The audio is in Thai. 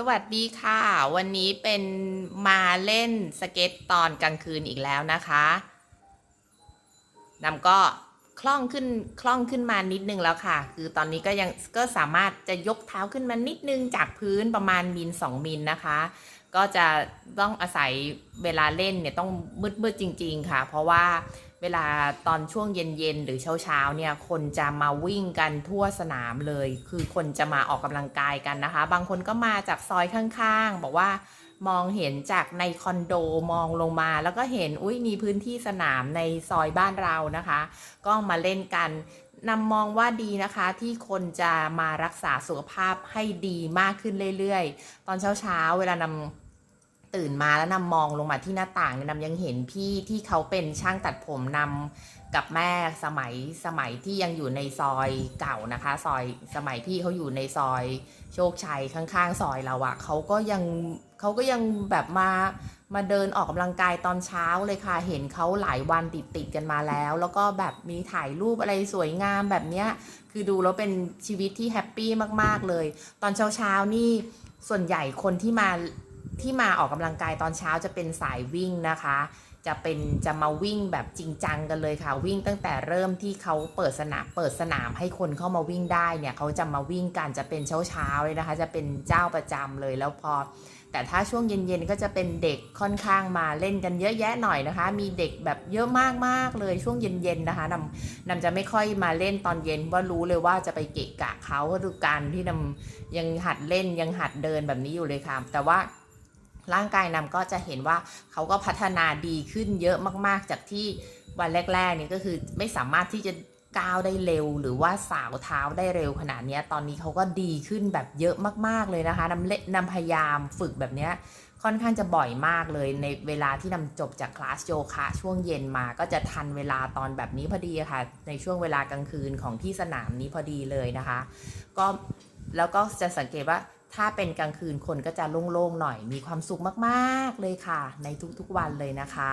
สวัสดีค่ะ วันนี้เป็นมาเล่นสเก็ตตอนกลางคืนอีกแล้วนะคะนำก็คล่องขึ้นคล่องขึ้นมานิดนึงแล้วค่ะ คือตอนนี้ก็ยังก็สามารถจะยกเท้าขึ้นมานิดนึงจากพื้นประมาณมิล2มิลนะคะ ก็จะต้องอาศัยเวลาเล่นเนี่ยต้องมืดๆจริง ๆ ค่ะ เพราะว่า เวลาตอนช่วงเย็นๆหรือเช้าๆเนี่ยคนจะมาวิ่งกันทั่วสนามเลย คือคนจะมาออกกำลังกายกันนะคะ บางคนก็มาจากซอยข้างๆ บอกว่ามองเห็นจากในคอนโดมองลงมา แล้วก็เห็นอุ้ยมีพื้นที่สนามในซอยบ้านเรานะคะ ก็มาเล่นกันนำมองว่าดีนะคะที่คนจะมารักษาสุขภาพให้ดีมากขึ้นเรื่อยๆ ตอนเช้าๆเวลานำ ตื่นมาแล้วนำมองลงมาที่หน้าต่างนี่งยังเห็นพี่ที่เขาเป็นช่างตัดผมนำกับแม่สมัยสมัยที่ยังอยู่ในซอยเก่านะคะ ซอยสมัยพี่เขาอยู่ในซอยโชคชัยข้างๆ ซอยเราอะเขาก็ยังเขาก็ยังแบบมามาเดินออกกำลังกายตอนเช้าเลยค่ะ เห็นเขาหลายวันติดติดกันมาแล้ว แล้วก็แบบมีถ่ายรูปอะไรสวยงามแบบเนี้ย คือดูแล้วเป็นชีวิตที่แฮปปี้มากๆเลย ตอนเช้าๆนี่ส่วนใหญ่คนที่มา ที่มาออกกำลังกายตอนเช้าจะเป็นสายวิ่งนะคะ จะเป็นจะมาวิ่งแบบจริงจังกันเลยค่ะ วิ่งตั้งแต่เริ่มที่เขาเปิดสนามเปิดสนามให้คนเข้ามาวิ่งได้เนี่ยเขาจะมาวิ่งกันจะเป็นเช้าๆเลยนะคะ จะเป็นเจ้าประจำเลยแล้วพอ แต่ถ้าช่วงเย็นๆก็จะเป็นเด็กค่อนข้างมาเล่นกันเยอะแยะหน่อยนะคะ มีเด็กแบบเยอะมากๆเลยช่วงเย็นๆนะคะนำนำจะไม่ค่อยมาเล่นตอนเย็นว่ารู้เลยว่าจะไปเกะกะเขาเพราะดูการที่นำยังหัดเล่นยังหัดเดินแบบนี้อยู่เลยค่ะ แต่ว่า ร่างกายนำก็จะเห็นว่าเขาก็พัฒนาดีขึ้นเยอะมากๆ จากที่วันแรกๆนี่ก็คือไม่สามารถที่จะก้าวได้เร็ว หรือว่าสาวเท้าได้เร็วขนาดนี้ตอนนี้เขาก็ดีขึ้นแบบเยอะมากๆเลยนะคะนำเล่นนำพยายามฝึกแบบนี้ค่อนข้างจะบ่อยมากเลยในเวลาที่นำจบจากคลาสโยคะช่วงเย็นมาก็จะทันเวลาตอนแบบนี้พอดีค่ะ ในช่วงเวลากลางคืนของที่สนามนี้พอดีเลยนะคะ ก็แล้วก็จะสังเกตว่า ถ้าเป็นกลางคืนคนก็จะโล่งๆหน่อยมีความสุขมากๆเลยค่ะ ในทุกๆวันเลยนะคะ